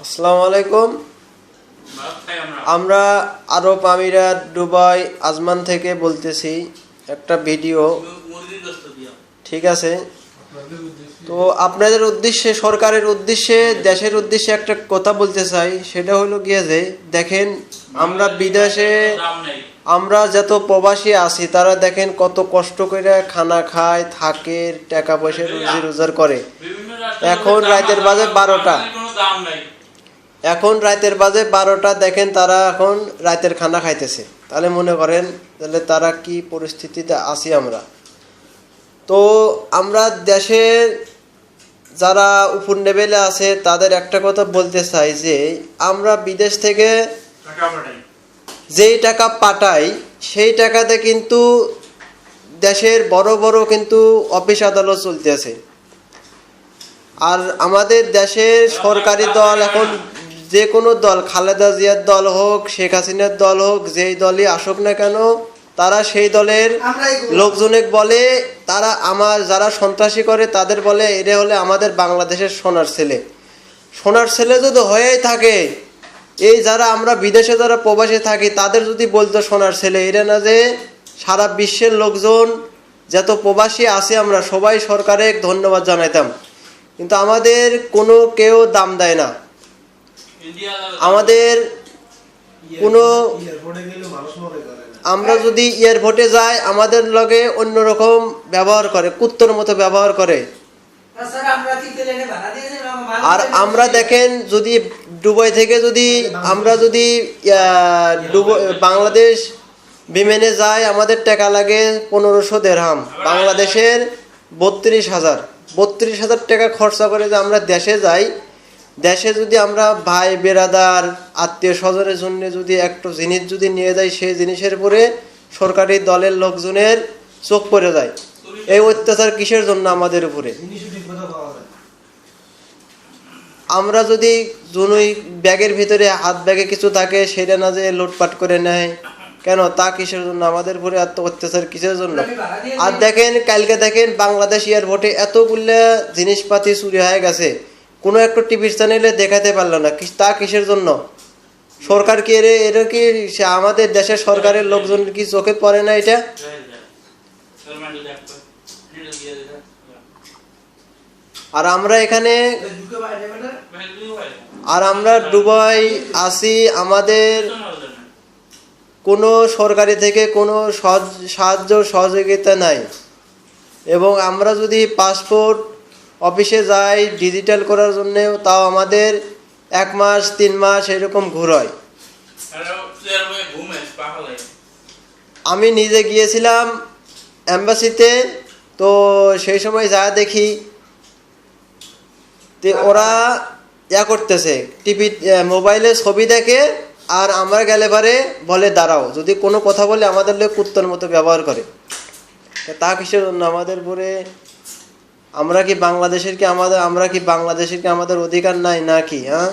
আসসালামু আলাইকুম। আমরা আরব আমিরাত দুবাই, আজমান থেকে বলতেছি একটা ভিডিও। ঠিক আছে? তো আপনাদের উদ্দেশ্যে, সরকারের উদ্দেশ্যে, দেশের উদ্দেশ্যে একটা কথা বলতে চাই। সেটা হলো গিয়ে যে, দেখেন, আমরা বিদেশে, আমরা যত প্রবাসী আছি, তারা দেখেন কত কষ্ট করে খানা খায়, থাকে, টাকা পয়সা রুজি রোজগার করে। এখন রাতের বাজে বারোটা। বাঙালির কোনো দাম নাই এখন রাতের বাজে বারোটা দেখেন তারা এখন রাতের খানা খাইতেছে। তাহলে মনে করেন তাহলে তারা কি পরিস্থিতিতে আছি আমরা? তো আমরা দেশের যারা উপর লেভেলে আছে তাদের একটা কথা বলতে চাই যে আমরা বিদেশ থেকে যেই টাকা পাঠাই সেই টাকাতে কিন্তু দেশের বড় বড় কিন্তু অফিস আদালত চলতেছে। আর আমাদের দেশের সরকারি দল এখন যে কোনো দল খালেদা জিয়ার দল হোক শেখ হাসিনার দল হোক যেই দলই আসুক না কেন তারা সেই দলের লোকজনে বলে তারা আমার যারা সন্ত্রাসী করে তাদের বলে এরা হলে আমাদের বাংলাদেশের সোনার ছেলে। সোনার ছেলে যদি হয়েই থাকে এই যারা আমরা বিদেশে যারা প্রবাসে থাকি তাদের যদি বলতো সোনার ছেলে এরা না যে সারা বিশ্বের লোকজন যত প্রবাসী আছে আমরা সবাই সরকারে ধন্যবাদ জানাইতাম। কিন্তু আমাদের কোনো কেউ দাম দেয় না। আমাদের কোনো আমরা যদি এয়ারপোর্টে যাই আমাদের লগে অন্যরকম ব্যবহার করে কুত্তর মতো ব্যবহার করে। আর আমরা দেখেন যদি দুবাই থেকে যদি আমরা যদি বাংলাদেশ বিমানে যাই আমাদের টাকা লাগে পনেরোশো দেড়হাম। বাংলাদেশের বত্রিশ হাজার। বত্রিশ হাজার টাকা খরচা করে যে আমরা দেশে যাই দেশে যদি আমরা ভাই, বেরাদার, আত্মীয় স্বজনের জন্য যদি একটু জিনিস যদি নিয়ে যাই, সেই জিনিসের উপরে সরকারি দলের লোকজনের চোখ পড়ে যায়। এই অত্যাচার কিসের জন্য আমাদের উপরে? আমরা যদি জুনুই ব্যাগের ভিতরে হাত ব্যাগে কিছু থাকে, সেটা না যে লুটপাট করে নেয়, কেন? তা কিসের জন্য? আমাদের উপরে এত অত্যাচার কিসের জন্য? আর দেখেন, কালকে দেখেন বাংলাদেশ এয়ারপোর্টে এতগুলো জিনিসপাতি চুরি হয়ে গেছে। কোনো একটা টিভি চ্যানেলে দেখাতে পারল না। তা কিসের জন্য? সরকার কি এর এর কি আমাদের দেশের সরকারের লোকজন কি চোখে পড়ে না এটা? আর আমরা এখানে আর আমরা দুবাই আসি, আমাদের কোনো সরকারি থেকে কোনো সাহায্য সহযোগিতা নাই। এবং আমরা যদি পাসপোর্ট অফিসে যাই ডিজিটাল করার জন্য তাও আমাদের এক মাস তিন মাস এরকম ঘুরয় আমি নিজে গিয়েছিলাম অ্যাম্বাসিতে তো সেই সময় যা দেখি তে ওরা ইয়া করতেছে টিভি মোবাইলে ছবি দেখে আর আমার গেলে পারে বলে দাঁড়াও যদি কোনো কথা বলে আমাদের লোক কুত্তর মতো ব্যবহার করে। তা তা কিসের জন্য আমাদের পরে আমরা কি বাংলাদেশের কি আমাদের আমরা কি বাংলাদেশের কি আমাদের অধিকার নাই নাকি হ্যাঁ?